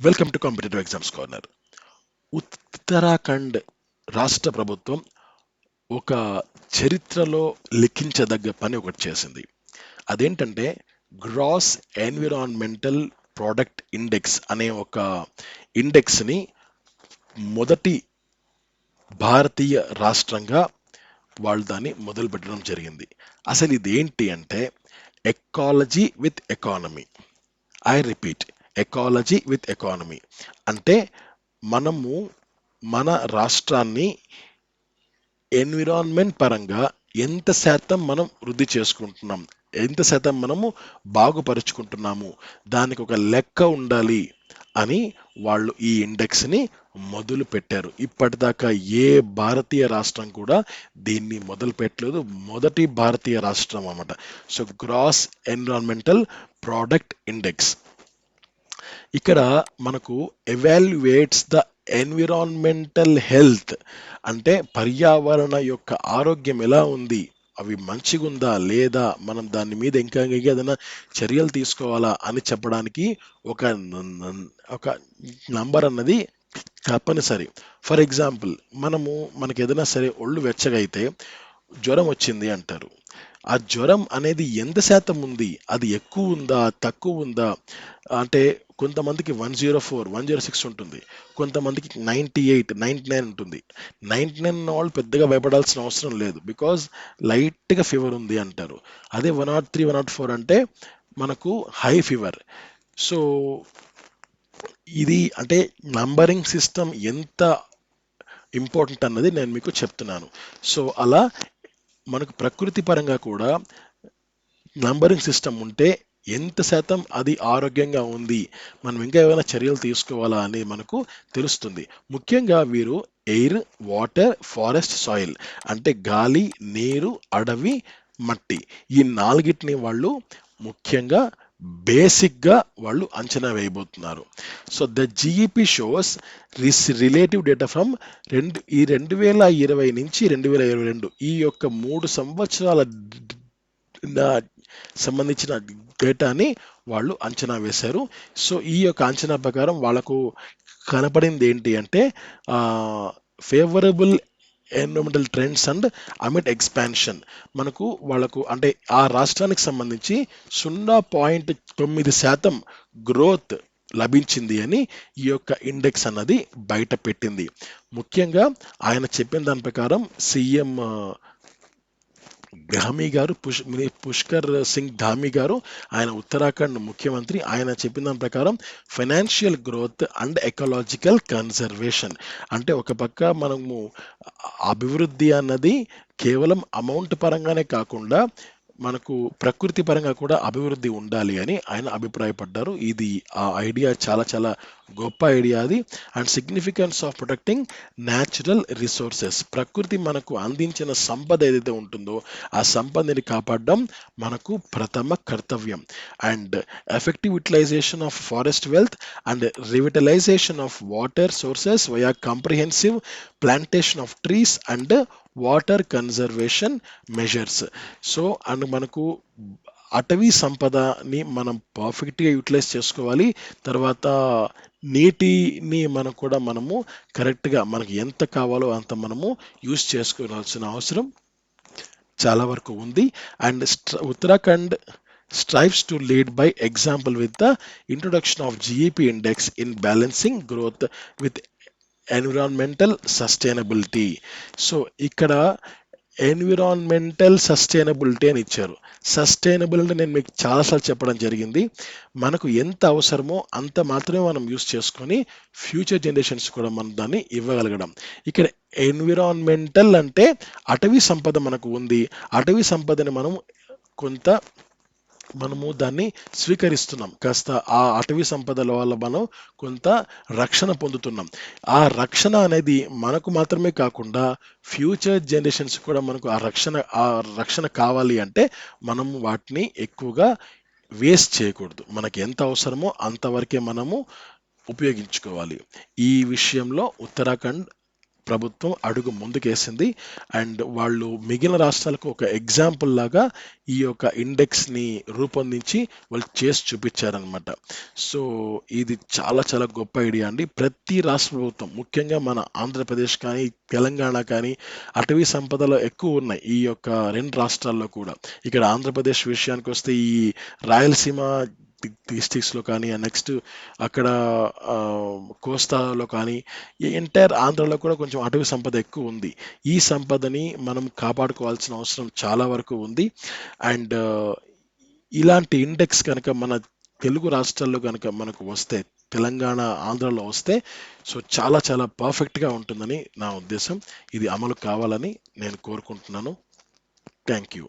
Welcome to competitive exams corner Uttarakhand రాష్ట్ర ప్రభుత్వం ఒక చరిత్రలో లిఖించదగ్గ పని ఒకటి చేసింది. అదేంటంటే గ్రాస్ ఎన్విరాన్మెంటల్ ప్రోడక్ట్ ఇండెక్స్ అనే ఒక ఇండెక్స్ని మొదటి భారతీయ రాష్ట్రంగా వాళ్ళు దాన్ని మొదలుపెట్టడం జరిగింది. అసలు ఇదేంటి అంటే ecology with economy I repeat ecology with economy అంటే మనము మన రాష్ట్రాన్ని ఎన్విరాన్మెంట్ పరంగా ఎంత శాతం మనం వృద్ధి చేసుకుంటున్నాం ఎంత శాతం మనము బాగుపరుచుకుంటున్నాము దానికి ఒక లెక్క ఉండాలి అని వాళ్ళు ఈ ఇండెక్స్ని మొదలు పెట్టారు. ఇప్పటిదాకా ఏ భారతీయ రాష్ట్రం కూడా దీన్ని మొదలు పెట్టలేదు. మొదటి భారతీయ రాష్ట్రం అన్నమాట. So gross environmental product index ఇక్కడ మనకు ఎవాల్యుయేట్స్ ద ఎన్విరాన్మెంటల్ హెల్త్ అంటే పర్యావరణ యొక్క ఆరోగ్యం ఎలా ఉంది? అవి మంచిగుందా? లేదా మనం దాని మీద ఇంకా ఏదైనా చర్యలు తీసుకోవాలా అని చెప్పడానికి ఒక ఒక నంబర్ అన్నది తప్పనిసరి. ఫర్ ఎగ్జాంపుల్ మనము మనకి ఏదైనా సరే ఒళ్ళు వెచ్చగా అయితే జ్వరం వచ్చింది అంటారు. ఆ జ్వరం అనేది ఎంత శాతం ఉంది? అది ఎక్కువ ఉందా? తక్కువ ఉందా? అంటే కొంతమందికి one zero four one zero six ఉంటుంది. కొంతమందికి నైంటీ ఎయిట్ నైంటీ నైన్ ఉంటుంది. నైంటీ నైన్ వాళ్ళు పెద్దగా భయపడాల్సిన అవసరం లేదు. బికాజ్ లైట్గా ఫీవర్ ఉంది అంటారు. అదే one not three one not four అంటే మనకు హై ఫీవర్. సో ఇది అంటే నంబరింగ్ సిస్టమ్ ఎంత ఇంపార్టెంట్ అన్నది నేను మీకు చెప్తున్నాను. సో అలా మనకు ప్రకృతి పరంగా కూడా నంబరింగ్ సిస్టమ్ ఉంటే ఎంత శాతం అది ఆరోగ్యంగా ఉంది మనం ఇంకా ఏమైనా చర్యలు తీసుకోవాలా అని మనకు తెలుస్తుంది. ముఖ్యంగా వీరు ఎయిర్ వాటర్ ఫారెస్ట్ సాయిల్ అంటే గాలి నీరు అడవి మట్టి ఈ నాలుగిటిని వాళ్ళు ముఖ్యంగా బేసిక్గా వాళ్ళు అంచనా వేయబోతున్నారు. So the GEP shows రిస్ relative data from రెండు ఈ రెండు వేల ఇరవై నుంచి రెండు వేల ఇరవై రెండు ఈ యొక్క మూడు సంవత్సరాల సంబంధించిన డేటాని వాళ్ళు అంచనా వేశారు. సో ఈ యొక్క అంచనా ప్రకారం వాళ్ళకు కనపడింది ఏంటి అంటే favourable environmental trends and ambit expansion మనకు వాళ్ళకు అంటే ఆ రాష్ట్రానికి సంబంధించి సున్నా పాయింట్ తొమ్మిది శాతం గ్రోత్ లభించింది అని ఈ యొక్క ఇండెక్స్ అన్నది బయట పెట్టింది. ముఖ్యంగా ఆయన చెప్పిన దాని ప్రకారం సీఎం ధామీ గారు పుష్ పుష్కర్ సింగ్ ధామీ గారు ఆయన ఉత్తరాఖండ్ ముఖ్యమంత్రి ఆయన చెప్పిన దాని ప్రకారం financial growth and ecological conservation. అంటే ఒక పక్క మనము అభివృద్ధి అన్నది కేవలం అమౌంట్ పరంగానే కాకుండా మనకు ప్రకృతి పరంగా కూడా అభివృద్ధి ఉండాలి అని ఆయన అభిప్రాయపడ్డారు. ఇది ఆ ఐడియా చాలా చాలా గొప్ప ఐడియా అది. And significance of protecting natural resources. ప్రకృతి మనకు అందించిన సంపద ఏదైతే ఉంటుందో ఆ సంపదని కాపాడడం మనకు ప్రథమ కర్తవ్యం. And effective utilisation of forest wealth and revitalisation of water sources via comprehensive plantation of trees and water conservation measures. So and మనకు అటవీ సంపదని మనం పర్ఫెక్ట్గా యూటిలైజ్ చేసుకోవాలి. తర్వాత నీటిని మనం కూడా మనము కరెక్ట్గా మనకి ఎంత కావాలో అంత మనము యూజ్ చేసుకోవాల్సిన అవసరం చాలా వరకు ఉంది. And Uttarakhand strives to lead by example with the introduction of GEP index in balancing growth with environmental sustainability so ఇక్కడ ఎన్విరాన్మెంటల్ సస్టైనబిలిటీ అని ఇచ్చారు. సస్టైనబిలిటీ నేను మీకు చాలాసార్లు చెప్పడం జరిగింది. మనకు ఎంత అవసరమో అంత మాత్రమే మనం యూస్ చేసుకొని ఫ్యూచర్ జనరేషన్స్ కూడా మనం దాన్ని ఇవ్వగలగడం. ఇక్కడ ఎన్విరాన్మెంటల్ అంటే అటవీ సంపద మనకు ఉంది. అటవీ సంపదని మనం కొంత మనము దాన్ని స్వీకరిస్తున్నాం. కాస్త ఆ అటవీ సంపదల వల్ల మనం కొంత రక్షణ పొందుతున్నాం. ఆ రక్షణ అనేది మనకు మాత్రమే కాకుండా ఫ్యూచర్ జనరేషన్స్ కూడా మనకు ఆ రక్షణ ఆ రక్షణ కావాలి అంటే మనం వాటిని ఎక్కువగా వేస్ట్ చేయకూడదు. మనకి ఎంత అవసరమో అంతవరకే మనము ఉపయోగించుకోవాలి. ఈ విషయంలో ఉత్తరాఖండ్ ప్రభుత్వం అడుగు ముందుకేసింది. అండ్ వాళ్ళు మిగిలిన రాష్ట్రాలకు ఒక ఎగ్జాంపుల్ లాగా ఈ యొక్క ఇండెక్స్ని రూపొందించి వాళ్ళు చేసి చూపించారనమాట సో ఇది చాలా చాలా గొప్ప ఐడియా అండి. ప్రతి రాష్ట్ర ప్రభుత్వం ముఖ్యంగా మన ఆంధ్రప్రదేశ్ కానీ తెలంగాణ కానీ అటవీ సంపదలో ఎక్కువ ఉన్నాయి ఈ యొక్క రెండు రాష్ట్రాల్లో కూడా. ఇక్కడ ఆంధ్రప్రదేశ్ విషయానికి వస్తే ఈ రాయలసీమ డిస్టిక్స్లో కానీ నెక్స్ట్ అక్కడ కోస్తాలో కానీ ఎంటైర్ ఆంధ్రలో కూడా కొంచెం అటవీ సంపద ఎక్కువ ఉంది. ఈ సంపదని మనం కాపాడుకోవాల్సిన అవసరం చాలా వరకు ఉంది. అండ్ ఇలాంటి ఇండెక్స్ కనుక మన తెలుగు రాష్ట్రాల్లో కనుక మనకు వస్తే తెలంగాణ ఆంధ్రలో వస్తే సో చాలా చాలా పర్ఫెక్ట్గా ఉంటుందని నా ఉద్దేశం. ఇది అమలు కావాలని నేను కోరుకుంటున్నాను. Thank you.